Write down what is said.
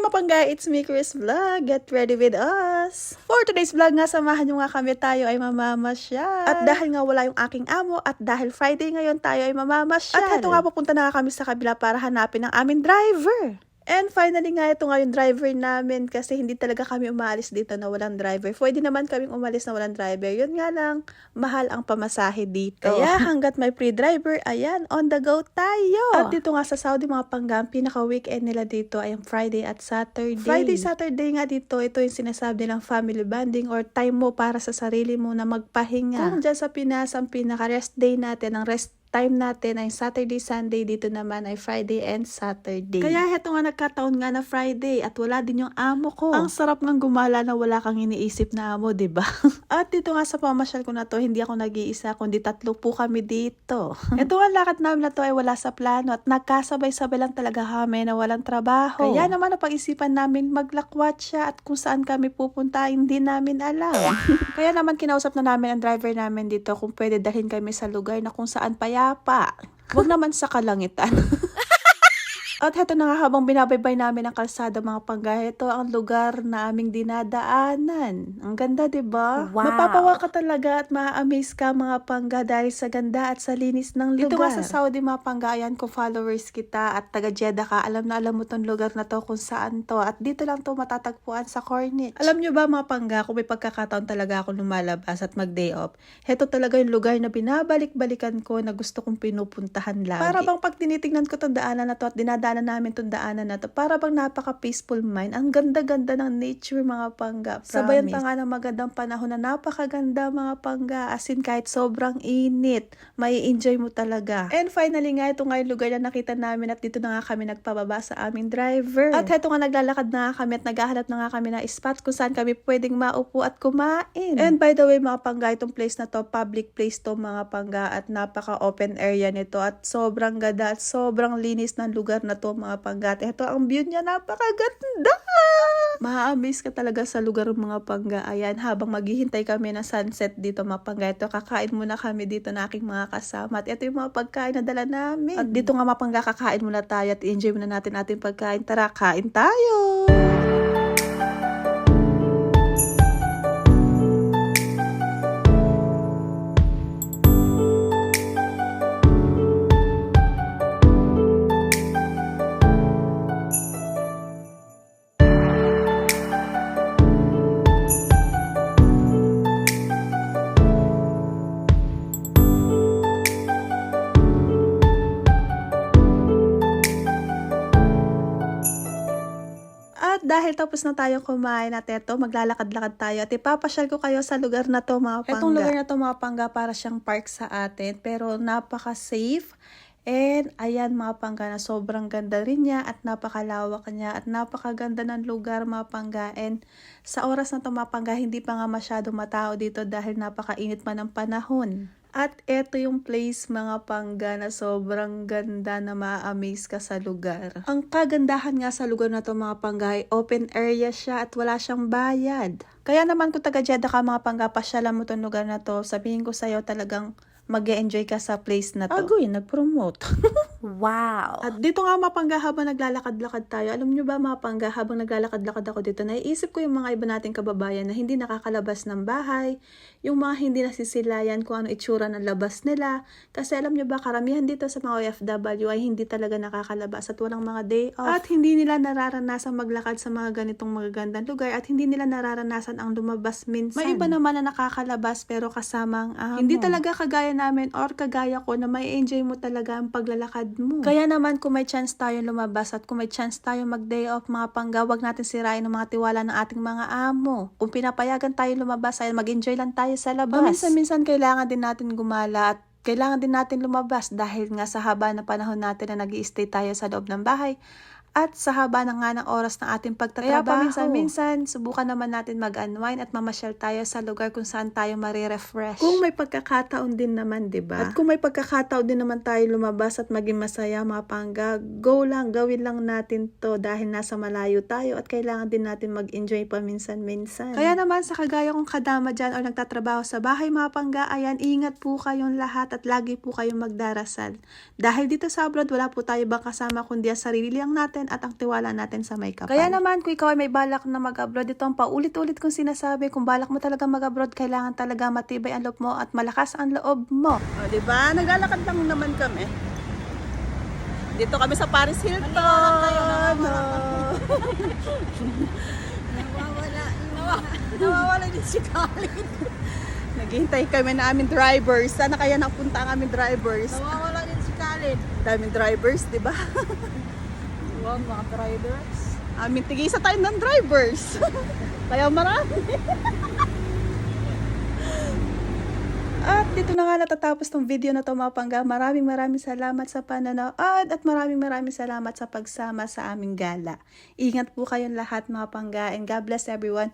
mapangga, it's me Chris Vlog. Get ready with us. For today's vlog nga, samahan nyo nga kami tayo ay mamamasyal. At dahil nga wala yung aking amo at dahil Friday ngayon tayo ay mamamasyal. At ito nga pupunta na kami sa kabila para hanapin ang aming driver. And finally nga, ito nga yung driver namin kasi hindi talaga kami umaalis dito na walang driver. Pwede naman kaming umalis na walang driver. Yun nga lang, mahal ang pamasahe dito. Kaya hanggat may free driver, ayan, on the go tayo. At dito nga sa Saudi mga panggam, pinaka-weekend nila dito ay ang Friday at Saturday. Friday, Saturday nga dito, ito yung sinasabi nilang family bonding or time mo para sa sarili mo na magpahinga. Kung dyan sa Pinas, ang pinaka-rest day natin, ang rest time natin ay Saturday, Sunday. Dito naman ay Friday and Saturday. Kaya heto nga nagkataon nga na Friday at wala din yung amo ko. Ang sarap ng gumala na wala kang iniisip na amo, 'di ba? at dito nga sa pamasyal ko na to, hindi ako nag-iisa kundi tatlo po kami dito. Ito nga lakad namin na to ay wala sa plano at nagkasabay-sabay lang talaga kami na walang trabaho. Kaya naman napag-isipan namin maglakwat siya at kung saan kami pupunta hindi namin alam. Kaya naman kinausap na namin ang driver namin dito kung pwede dalhin kami sa lugar na kung saan payapa. Huwag naman sa kalangitan. At heto na nga habang binabaybay namin ang kalsada mga pangga, ito ang lugar na aming dinadaanan. Ang ganda, 'di ba? Wow. Mapapawa ka talaga at ma-amaze ka mga pangga dahil sa ganda at sa linis ng lugar. Dito nga sa Saudi mga pangga, ayan kung followers kita at taga Jeddah ka, alam na alam mo tong lugar na to kung saan to. At dito lang to matatagpuan sa Corniche. Alam nyo ba mga pangga, kung may pagkakataon talaga ako lumalabas at mag-day off, heto talaga yung lugar na binabalik-balikan ko na gusto kong pinupuntahan lagi. Para bang pag tinitingnan ko tong daanan na to at dinadaanan namin tong daanan na to, para bang napaka-peaceful mind. Ang ganda-ganda ng nature mga pangga. Sabayan pa nga ng magandang panahon na napakaganda mga pangga. As in kahit sobrang init, may enjoy mo talaga. And finally nga, ito nga yung lugar na nakita namin at dito na nga kami nagpababa sa aming driver. At heto nga naglalakad na nga kami at naghahanap na nga kami na spot kung saan kami pwedeng maupo at kumain. And by the way mga pangga, itong place na to, public place to mga pangga at napaka-open area nito at sobrang ganda at sobrang linis ng lugar na to mga pangga. At ito ang view niya, napakaganda! Ma-amaze ka talaga sa lugar mga pangga. Ayan, habang maghihintay kami ng sunset dito mga pangga. Ito, kakain muna kami dito na aking mga kasama. At ito yung mga pagkain na dala namin. At dito nga mga pangga, kakain muna tayo at enjoy muna natin ating pagkain. Tara, kain tayo! Dahil tapos na tayong kumain at eto, maglalakad-lakad tayo at ipapasyal ko kayo sa lugar na to mga pangga. Etong lugar na to mga pangga para siyang park sa atin pero napaka-safe. And ayan mga pangga na sobrang ganda rin niya at napakalawak niya at napakaganda ng lugar mga pangga. And sa oras na to mga pangga, hindi pa nga masyado matao dito dahil napakainit pa ng panahon. At eto yung place mga pangga na sobrang ganda na ma-amaze ka sa lugar. Ang kagandahan nga sa lugar na to mga pangga ay open area siya at wala siyang bayad. Kaya naman kung taga Jeddah ka mga pangga, pasyalan mo tong lugar na to, sabihin ko sa'yo talagang mag enjoy ka sa place na to. Agoy, nag-promote. Wow. At dito nga mapangga habang naglalakad-lakad tayo. Alam nyo ba mapangga habang naglalakad-lakad ako dito, naiisip ko yung mga iba nating kababayan na hindi nakakalabas ng bahay, yung mga hindi nasisilayan kung ano itsura ng labas nila. Kasi alam nyo ba, karamihan dito sa mga OFW ay hindi talaga nakakalabas at walang mga day off. At hindi nila nararanasan maglakad sa mga ganitong magagandang lugar at hindi nila nararanasan ang lumabas minsan. May iba naman na nakakalabas pero kasama ang amo. Hindi talaga kagaya namin or kagaya ko na may enjoy mo talaga ang paglalakad mo. Kaya naman kung may chance tayo lumabas at kung may chance tayo mag-day off mga pangga, wag natin sirain ang mga tiwala ng ating mga amo. Kung pinapayagan tayo lumabas, ay mag-enjoy lang tayo sa labas. Paminsan-minsan kailangan din natin gumala at kailangan din natin lumabas dahil nga sa haba ng panahon natin na nag stay tayo sa loob ng bahay at sa haba na nga ng oras ng ating pagtatrabaho. Kaya paminsan-minsan, subukan naman natin mag-unwind at mamasyal tayo sa lugar kung saan tayo marirefresh. Kung may pagkakataon din naman, di ba? At kung may pagkakataon din naman tayo lumabas at maging masaya, mga pangga, go lang, gawin lang natin to dahil nasa malayo tayo at kailangan din natin mag-enjoy paminsan-minsan. Kaya naman sa kagaya kong kadama dyan o nagtatrabaho sa bahay, mga pangga, ayan, ingat po kayong lahat at lagi po kayong magdarasal. Dahil dito sa abroad, wala po tayo bang kasama kundi ang sarili lang natin natin at ang tiwala natin sa may kapal. Kaya naman, kung ikaw ay may balak na mag-abroad, ito ang paulit-ulit kong sinasabi, kung balak mo talaga mag-abroad, kailangan talaga matibay ang loob mo at malakas ang loob mo. O, di ba? Naglalakad lang naman kami. Dito kami sa Paris Hilton. Nawawala, nawawala din si Khalid. Naghihintay kami na aming drivers. Sana kaya napunta ang aming drivers. Nawawala din si Khalid. Daming drivers, di ba? Wow, mga drivers. Aming tigisa tayo ng drivers. Kaya marami. At dito na nga natatapos tong video na to mga pangga. Maraming maraming salamat sa panonood at maraming maraming salamat sa pagsama sa aming gala. Ingat po kayong lahat mga pangga and God bless everyone.